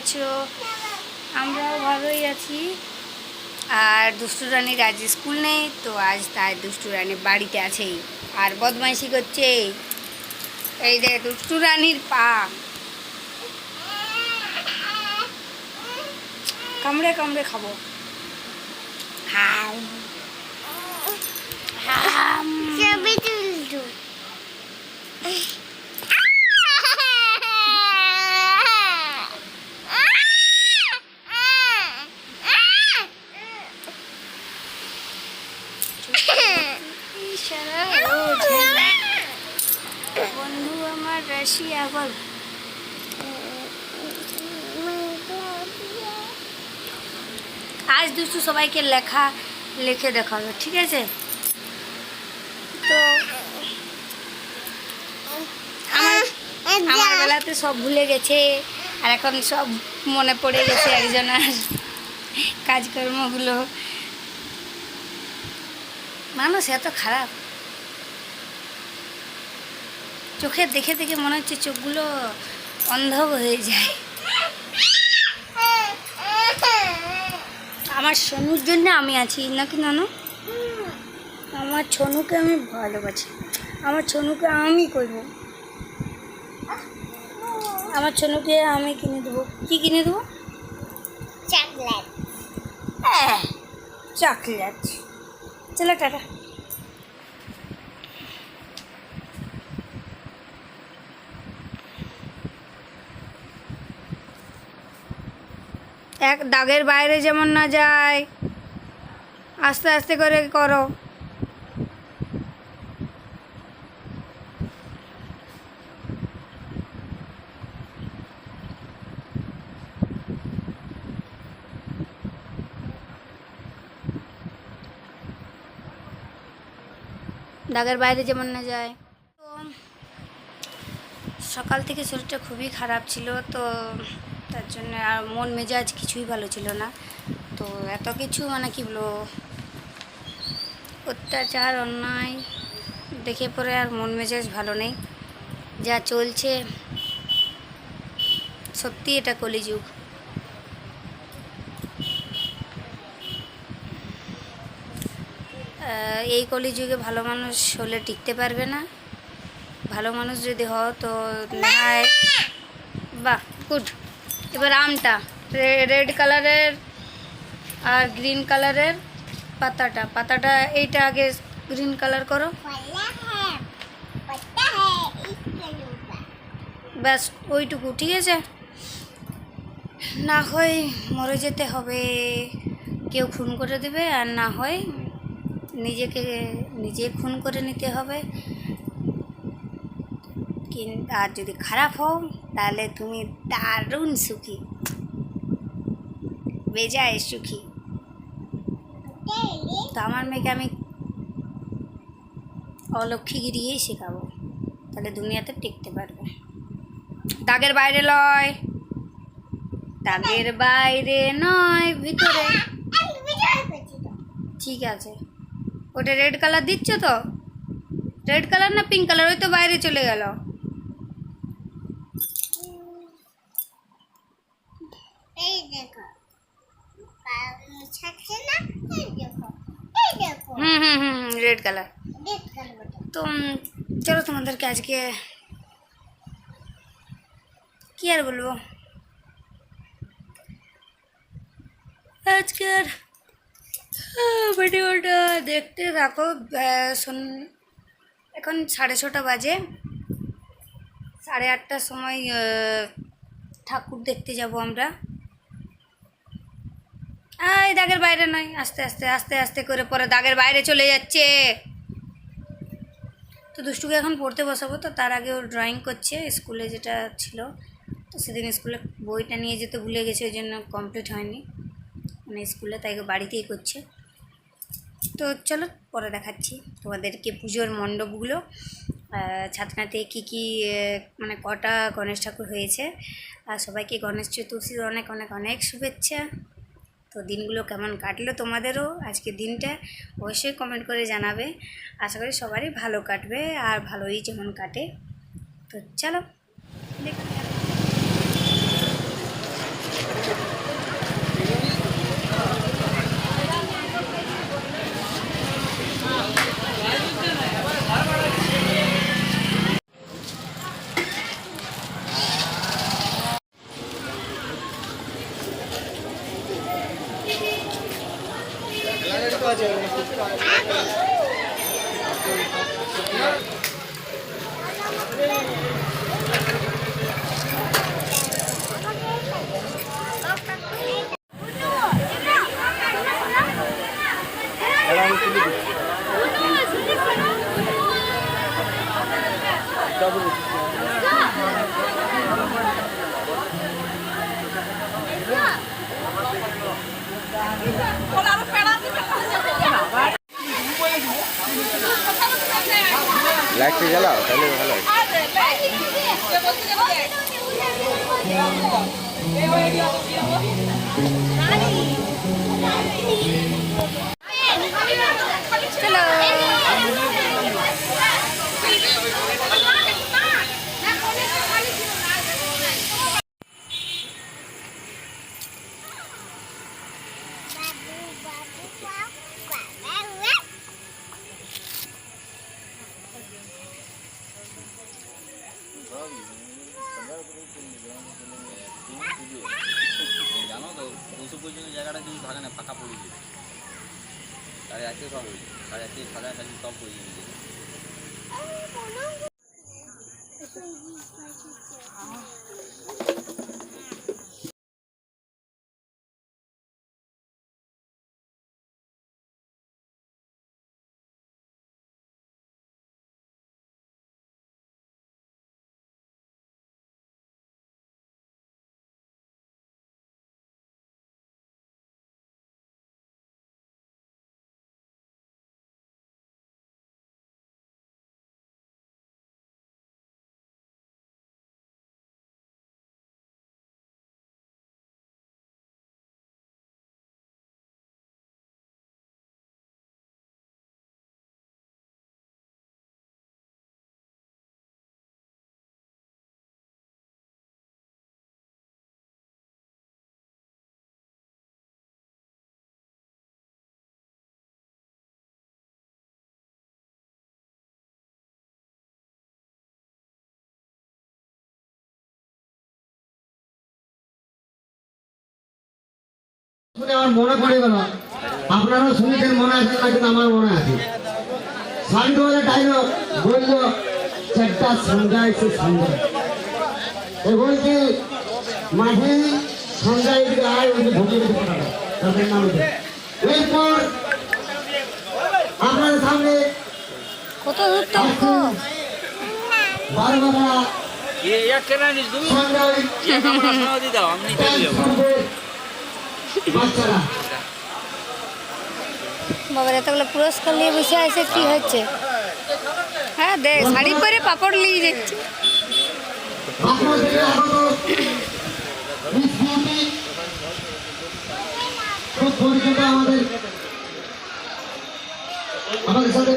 আছো? আমরাও ভালোই আছি। আর দুষ্টু রানীর আজ স্কুল নেই, তো আজ তাই দুষ্টু রানী বাড়িতে আছেই। আর বদমাইশি করছে এই। দেখ দুষ্টু রানীর পা। কামড়ে কামড়ে খাব। ছবি তুলতো। আজ দুষ্টু সবাইকে লেখা, লিখে দেখাবে ঠিক আছে? তো আমার আমার বেলাতে সব ভুলে গেছে, আর এখন সব মনে পড়ে গেছে একজনের কাজকর্মগুলো। মানুষ এত খারাপ। চোখে দেখে দেখে মনে হচ্ছে চোখগুলো অন্ধ হয়ে যায়। আমার সোনুর জন্য আমি আছি নাকি নানু? আমার ছনুকে আমি ভালোবাসি। আমার ছনুকে আমি করব। আমার ছনুকে আমি কিনে দেবো। কী কিনে দেবো? চকলেট চকলেট চলো টাটা। এক দাগের বাইরে যেমন না যায়, আস্তে আস্তে করে করো। দাগের বাইরে যেমন না যায়। তো সকাল থেকে শরীরটা খুবই খারাপ ছিল, তো তার জন্য আর মন মেজাজ কিছুই ভালো ছিল না। তো এত কিছু মানে কি বলব? অত্যাচার অন্যায় দেখে পরে আর মন মেজাজ ভালো নেই। যা চলছে সত্যি এটা কলিযুগ। এই কলিযুগে ভালো মানুষ হলে টিকতে পারবে না। ভালো মানুষ যদি হও তো না হয় বাহ গুড। এবার আমটা রেড কালারের আর গ্রিন কালারের পাতাটা। পাতাটা এইটা আগে গ্রিন কালার করো। ব্যাস, ওইটুকু, ঠিক আছে? না হয় মরে যেতে হবে। কেউ খুন করে দেবে, আর না হয় নিজেকে, নিজে খুন করে নিতে হবে। আর যদি খারাপ হও তাহলে তুমি দারুণ সুখী। বেজায় সুখী। তো আমার মেয়েকে আমি অলক্ষীগিরিয়েই শেখাবো। তাহলে দুনিয়াতে টিকতে পারবে। দাগের বাইরে লয়। দাগের বাইরে নয় ভিতরে। ঠিক আছে। ওটা রেড কালার দিচ্ছ তো? রেড কালার না পিঙ্ক কালার? ওই তো বাইরে চলে গেল। এই দেখো। হুম হুম হুম রেড কালার তো চলো তোমাদেরকে আজকে কি আর বলব? আজকের ভিডিওটা দেখতে থাকো শোন এখন সাড়ে ছটা বাজে। সাড়ে আটটার সময় ঠাকুর দেখতে যাব আমরা। এই দাগের বাইরে নয় আস্তে আস্তে আস্তে আস্তে করে পরে দাগের বাইরে চলে যাচ্ছে। তো দুষ্টুকে এখন পড়তে বসাবো, তো তার আগে ও ড্রয়িং করছে, স্কুলে যেটা ছিল, তো সেদিন স্কুলে বইটা নিয়ে যেতে ভুলে গেছে, ওই জন্য কমপ্লিট হয়নি। মানে স্কুলে, তাই বাড়িতেই করছে। তো চলো, পরে দেখাচ্ছি তোমাদেরকে পুজোর মণ্ডপগুলো ছাতনাতে কী কী মানে কটা গণেশ ঠাকুর হয়েছে। আর সবাইকে গণেশ চতুর্থীর অনেক অনেক অনেক শুভেচ্ছা। তো দিনগুলো কেমন কাটলো তোমাদেরও? আজকে দিনটা অবশ্যই কমেন্ট করে জানাবে। আশা করি সবারই ভালো কাটবে আর ভালোই যেমন কাটে। তো চলো দেখতে থাকো। লাইটটা জ্বালাও তাহলে ভালো হয় চলো জানো তো ওষুধ পর্যন্ত জায়গাটা কিছু থাকে না ফাঁকা পড়ে যায় সাড়ে আটকে সব হয়ে যায় সাড়ে আটকে সাড়ে আটটা সব হয়ে যায় শুনে আমার মনে পড়ে গেল। আপনারাও শুনেছেন মনে আছে না কিন্তু আমার মনে আছে। সান্ডোলে ডাইলগ বলল চারটা সন্ধ্যা এসে সন্ধ্যা। এ বলছে মাঝে সন্ধ্যায় দিকে আয় ওই পাঠাবে তাদের নামে এরপর আপনাদের সামনে কত দূর তো বারবারা বাবার এতগুলো পুরস্কার নিয়ে বসে আছে, কি হচ্ছে? হ্যাঁ দে, শাড়ি পরে পাপড় নিয়ে যাচ্ছে। আমাদের সাথে